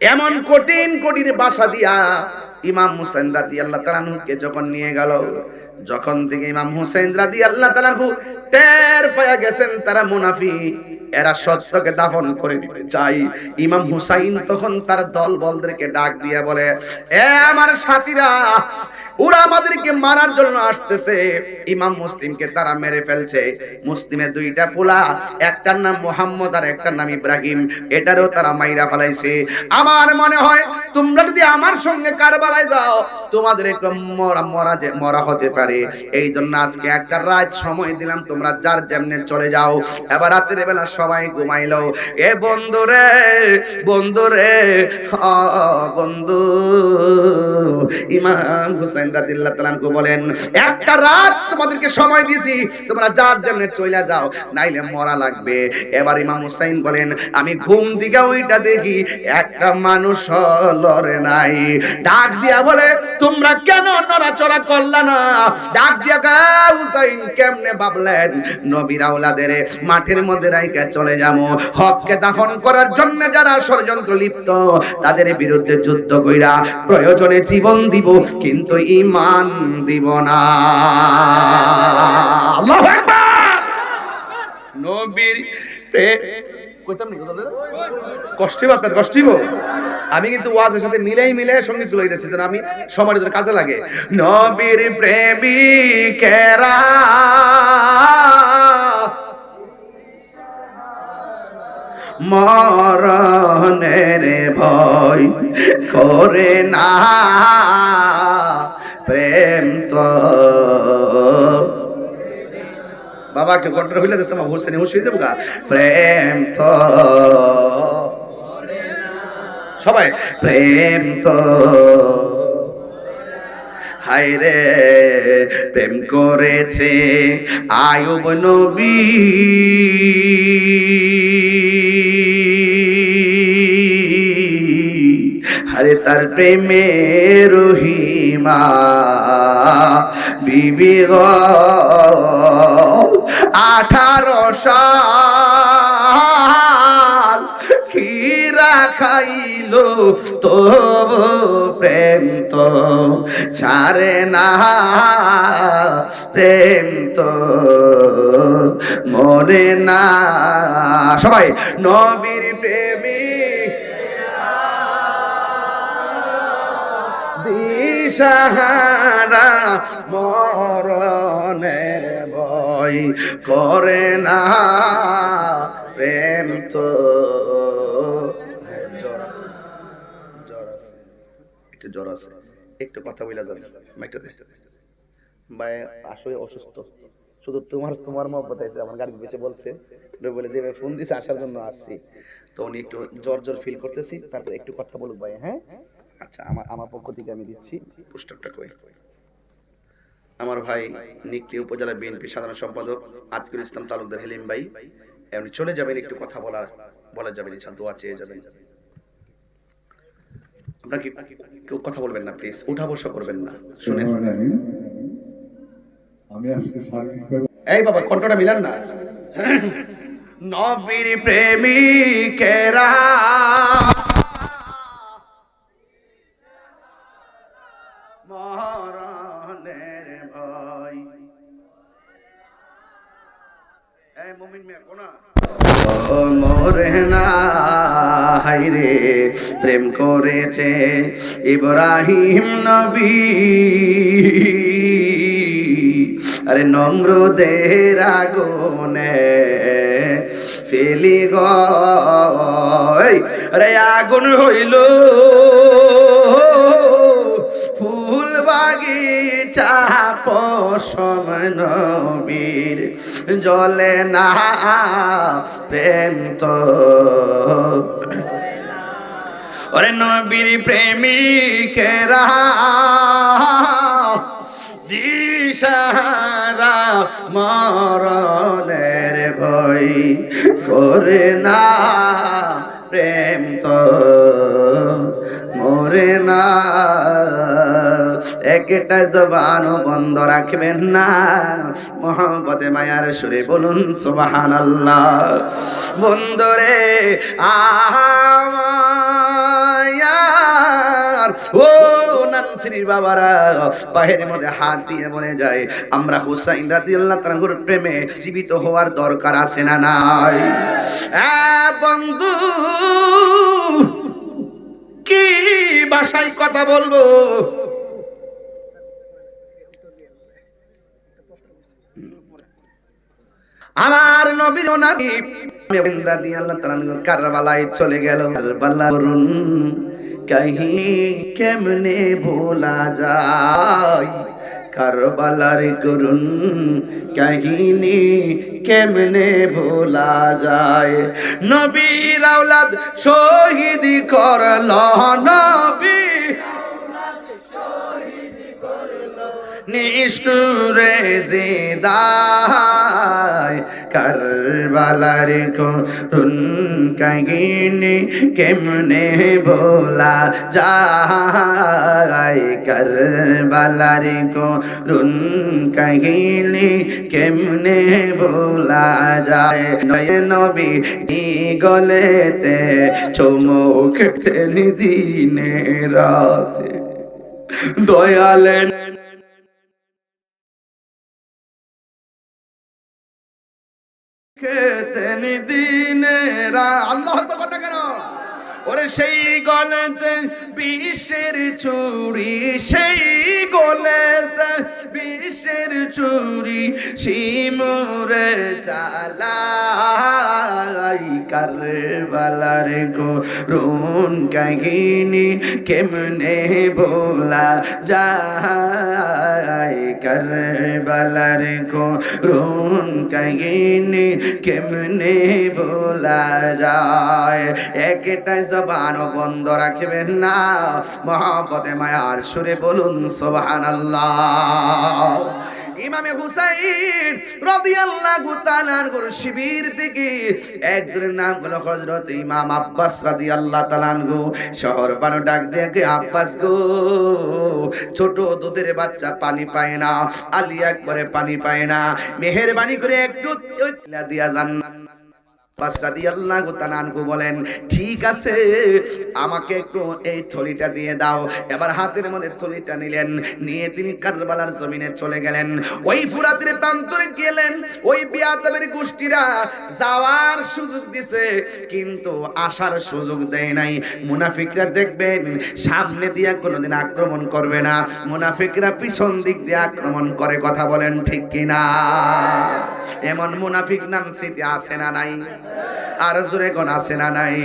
এমন কঠিন কঠিন বাসা দিয়া ইমাম হুসেন রাদি আল্লাহ তালানহুকে যখন নিয়ে গেল, যখন থেকে ইমাম হুসেন রাদি আল্লাহ তালানহু টের পায়া গেছেন, তারা মুনাফি এরা সত্যকে দাফন করে দিতে চাই ইমাম হুসাইন তখন তার দল বলদেরকে ডাক দিয়ে বলে, এ আমার সাথীরা ওরা আমাদেরকে মারার জন্য আসতেছে। ইমাম মুসলিমকে তারা মেরে ফেলছে। মুসলিমের দুইটা পোলা, একটার নাম মোহাম্মদ আর একটার নাম ইব্রাহিম। এটারও তারা মাইরা ফেলাইছে। আমার মনে হয় তোমরা যদি আমার সঙ্গে কারবালায় যাও, তোমাদের মরা মরা যে, মরা হতে পারে। এই জন্য আজকে একটা রাত সময় দিলাম, তোমরা যার যেমনে চলে যাও। এবার রাতের বেলা সবাই ঘুমাইলো। এ বন্ধু রে বন্ধু রে বন্ধু, ইমাম হুসাইন আমি ঘুম দিকে ওইটা দেখি একটা মানুষ লড়ে নাই। ডাক দিয়া বলে, তোমরা কেন নড়াচড়া করলা না? ডাক দিয়া কেমনে ভাবলেন? নবীর আওলাদের মাঠের মধ্যে রাইকা চলে যাব। হককে দাফন করার জন্য যারা ষড়যন্ত্র লিপ্ত, তাদের বিরুদ্ধে যুদ্ধ কইরা প্রয়োজনে জীবন দিব। কিন্তু ইমান দিব না। আমি কিন্তু ওয়াজের সাথে মিলাই মিলাই সংগীতগুলো দিতেছি, যেন আমি সময়ের জন্য কাজে লাগে। নবীর প্রেমিকেরা মরণের ভয় করে না। প্রেম তো। বাবাকে ঘটনা হইলে দেখতাম হোসেন হুশ হয়ে যাব গা। প্রেম তো। সবাই, প্রেম তো। রে, প্রেম করেছে আয়ুব নবী। আরে তার প্রেমে রহিমা, বিবি গো। আঠারো সাল খিরা খাইলো তো প্রেম তো ছাড়ে না। প্রেম তো মরে না। সবাই, নবীর প্রেমিক দিশাহারা মরণের ভয় করে না। প্রেম তো জ্বর আছে। জ্বর আছে। একটু জ্বর আছে। একটু কথা বইলা যাবে। মাইকটা দে। ভাই, আসলে অসুস্থ। শুধু তোমার তোমার মহব্বত আছে, আমার গাড়ি বেঁচে বলছে। বলে যে ফোন দিছে, আসার জন্য আসছি। তো উনি একটু জ্বর জ্বর ফিল করতেছি। তারপর একটু কথা বলুক ভাই হ্যাঁ? আচ্ছা আমার আমার পক্ষ থেকে আমি দিচ্ছি পুস্তকটা কই? আমার ভাই নিকলি উপজেলা বিএনপি সাধারণ সম্পাদক আতিকুল ইসলাম তালুকদার হেলিম ভাই এমনি চলে যাবেন একটু কথা বলার বলা যাবেন ইনশাল দোয়া চেয়ে যাবেন। আপনার কি কেউ কথা বলবেন না প্লিজ উঠা বসা করবেন না শুনেন। আমি আমি শারীরিকভাবে এই বাবা কণ্ঠটা মিলান না। নবীর প্রেমিকেরা হাইরে প্রেম করেছে ইব্রাহিম নবী। আরে নম্রদের আগুনে ফেলি গই আরে আগুন হইল, ফুল বাগিচা পশম নবীর জলে না, প্রেম তো। ওরে নবীর প্রেমিকেরা দিশারা মরণের ভয় করে না, প্রেম তো। একটা জবানও বন্ধ রাখবেন না। মায়ার সুরে বলুন সুবাহান আল্লাহ বন্ধরে ও হাত দিয়ে যায়, আমরা প্রেমে জীবিত হওয়ার দরকার আছে না নাই? বন্ধু, কি ভাষায় কথা বলব? আমার নবী নাকি রাদিয়াল্লাহু তাআলা কারবালায় চলে গেল। কারবালা করুন কাহিনী কেমনে ভোলা যায়? কারবালার করুন, কাহিনী কেমনে ভোলা যায়? নবীর আওলাদ শহীদ করল নবী নিষ্ঠুরে জিদায় কারবালার করুন কাহিনী কেমনে ভোলা যায়? কারবালার করুন কাহিনী কেমনে ভোলা যায়? নয় নবী গলেতে চমক দিনে রাতে। দয়ালেন দিনে আল্লাহ ওরে সেই গলেতে বিষের চুরি সেই গলেতে বিষের চুরি শিমুরে চালাই কারবালার গো রুন কাহিনী কেমনে ভোলা যায়? কারবালার গো রুন কাহিনী কেমনে ভোলা যায়? একটা বন্ধ রাখবেন না। মহাপতে মায়ার সুরে বলুন ইমামে হুসাইন শিবির থেকে নাম হলো ইমাম আব্বাস গো শহর বানো ডাক আব্বাস গো, ছোট দুধের বাচ্চা পানি পায় না, আলী একবারে পানি পায় না, মেহেরবানি করে একটু দিয়া যান আব্বাস রাদিয়াল্লাহু তাআলা আনহু যাওয়ার সুযোগ দিছে, কিন্তু আসার সুযোগ দেয় নাই। মুনাফিকরা দেখবেন, সামনে দিয়া কোনোদিন আক্রমণ করবে না। মুনাফিকরা পিছন দিক দিয়ে আক্রমণ করে কথা বলেন, ঠিক কিনা? এমন মুনাফিক নাম স্মৃতি আছে না নাই? আর জোরে গণ আছে না নাই?